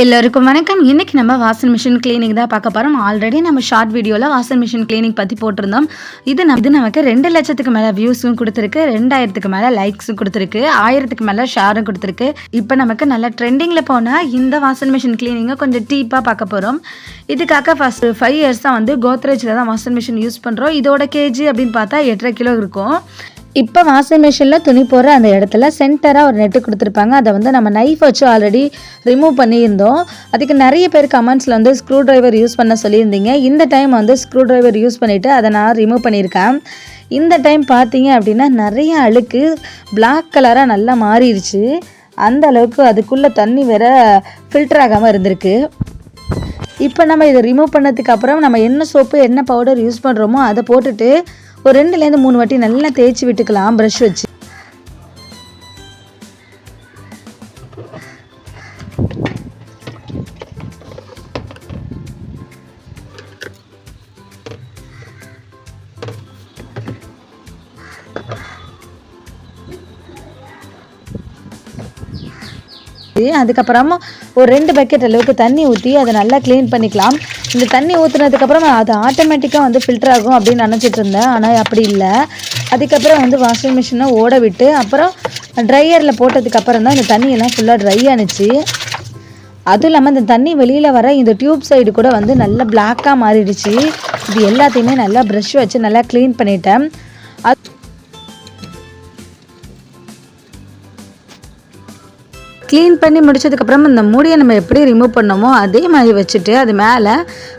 எல்லோருக்கும் வணக்கம். இன்னைக்கு நம்ம வாஷிங் மிஷின் கிளீனிங் தான் பார்க்க போகிறோம் ஆல்ரெடி நம்ம ஷார்ட் வீடியோவில் வாஷிங் மிஷின் கிளினிக் பற்றி போட்டிருந்தோம். இது நம் இது நமக்கு ரெண்டு லட்சத்துக்கு மேலே வியூஸும் கொடுத்துருக்கு. ரெண்டாயிரத்துக்கு மேலே லைக்ஸும் கொடுத்துருக்கு. ஆயிரத்துக்கு மேலே ஷேரும் கொடுத்துருக்கு. இப்போ நமக்கு நல்ல ட்ரெண்டிங்கில் போனால் இந்த வாஷிங் மிஷின் கிளீனிங்கை கொஞ்சம் டீப்பாக பார்க்க போகிறோம் இதுக்காக ஃபஸ்ட் ஃபைவ் இயர்ஸ் தான் வந்து கோத்ரேஜில் தான் வாஷிங் மிஷின் யூஸ் பண்ணுறோம் இதோட கேஜி அப்படின்னு பார்த்தா எட்டரை கிலோ இருக்கும். இப்போ வாஷிங் மிஷினில் துணி போடுற அந்த இடத்துல சென்டராக ஒரு நெட்டு கொடுத்துருப்பாங்க. அதை வந்து நம்ம நைஃப் வச்சு ஆல்ரெடி ரிமூவ் பண்ணியிருந்தோம். அதுக்கு நிறைய பேர் கமெண்ட்ஸில் வந்து ஸ்க்ரூ ட்ரைவர் யூஸ் பண்ண சொல்லியிருந்தீங்க. இந்த டைம் வந்து ஸ்க்ரூ ட்ரைவர் யூஸ் பண்ணிவிட்டு அதை நான் ரிமூவ் பண்ணியிருக்கேன். இந்த டைம் பார்த்தீங்க அப்படின்னா நிறைய அழுக்கு பிளாக் கலராக நல்லா மாறிடுச்சு அந்த அளவுக்கு அதுக்குள்ளே தண்ணி வேற ஃபில்டர் ஆகாமல் இருந்திருக்கு. இப்போ நம்ம இதை ரிமூவ் பண்ணதுக்கு அப்புறம் நம்ம என்ன சோப்பு என்ன பவுடர் யூஸ் பண்ணுறோமோ அதை போட்டுட்டு ஒரு ரெண்டுலேருந்து மூணு வாட்டி நல்லா தேய்ச்சி விட்டுக்கலாம் ப்ரஷ் வச்சு. அதுக்கப்புறமா ஒரு ரெண்டு பக்கெட் அளவுக்கு தண்ணி ஊற்றி அதை நல்லா க்ளீன் பண்ணிக்கலாம். இந்த தண்ணி ஊற்றுனதுக்கப்புறம் அது ஆட்டோமேட்டிக்காக வந்து ஃபில்டர் ஆகும் அப்படின்னு நினச்சிட்டு இருந்தேன். ஆனால் அப்படி இல்லை. அதுக்கப்புறம் வந்து வாஷிங் மிஷினை ஓட விட்டு அப்புறம் ட்ரையரில் போட்டதுக்கப்புறம் தான் இந்த தண்ணியெல்லாம் ஃபுல்லாக ட்ரை ஆனிச்சு. அதுவும் இல்லாமல் இந்த தண்ணி வெளியில் வர இந்த டியூப் சைடு கூட வந்து நல்லா பிளாக்காக மாறிடுச்சு. இது எல்லாத்தையுமே நல்லா ப்ரஷ் வச்சு நல்லா க்ளீன் பண்ணிட்டேன். அது க்ளீன் பண்ணி முடிச்சதுக்கப்புறம் இந்த மூடியை நம்ம எப்படி ரிமூவ் பண்ணோமோ அதே மாதிரி வச்சுட்டு அது மேலே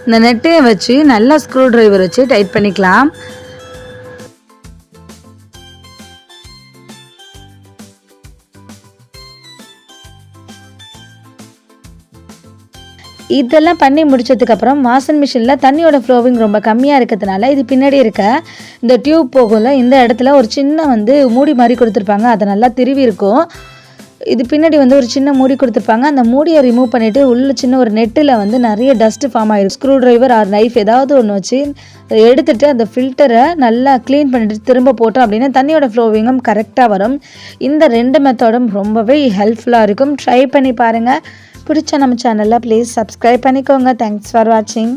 இந்த நெட்டையை வச்சு நல்லா ஸ்க்ரூ ட்ரைவர் வச்சு டைட் பண்ணிக்கலாம். இதெல்லாம் பண்ணி முடிச்சதுக்கப்புறம் வாஷிங் மிஷினில் தண்ணியோட ஃப்ளோவிங் ரொம்ப கம்மியாக இருக்கிறதுனால இது பின்னாடி இருக்க இந்த டியூப் போகும்ல இந்த இடத்துல ஒரு சின்ன வந்து மூடி மாதிரி கொடுத்துருப்பாங்க. அதை நல்லா திருவி இருக்கும். இது பின்னாடி வந்து ஒரு சின்ன மூடி கொடுத்துருப்பாங்க. அந்த மூடியை ரிமூவ் பண்ணிவிட்டு உள்ள சின்ன ஒரு நெட்டில் வந்து நிறைய டஸ்ட்டு ஃபார்ம் ஆகிடும் ஸ்க்ரூ ட்ரைவர் ஆர் நைஃப் ஏதாவது ஒன்று வச்சு எடுத்துகிட்டு அந்த ஃபில்டரை நல்லா க்ளீன் பண்ணிட்டு திரும்ப போட்டோம் அப்படின்னா தண்ணியோட ஃப்ளோவிங்கும் கரெக்டாக வரும். இந்த ரெண்டு மெத்தடும் ரொம்பவே ஹெல்ப்ஃபுல்லாக இருக்கும். ட்ரை பண்ணி பாருங்கள் பிடிச்ச நம்ம சேனலில் ப்ளீஸ் சப்ஸ்கிரைப் பண்ணிக்கோங்க. தேங்க்ஸ் ஃபார் வாட்சிங்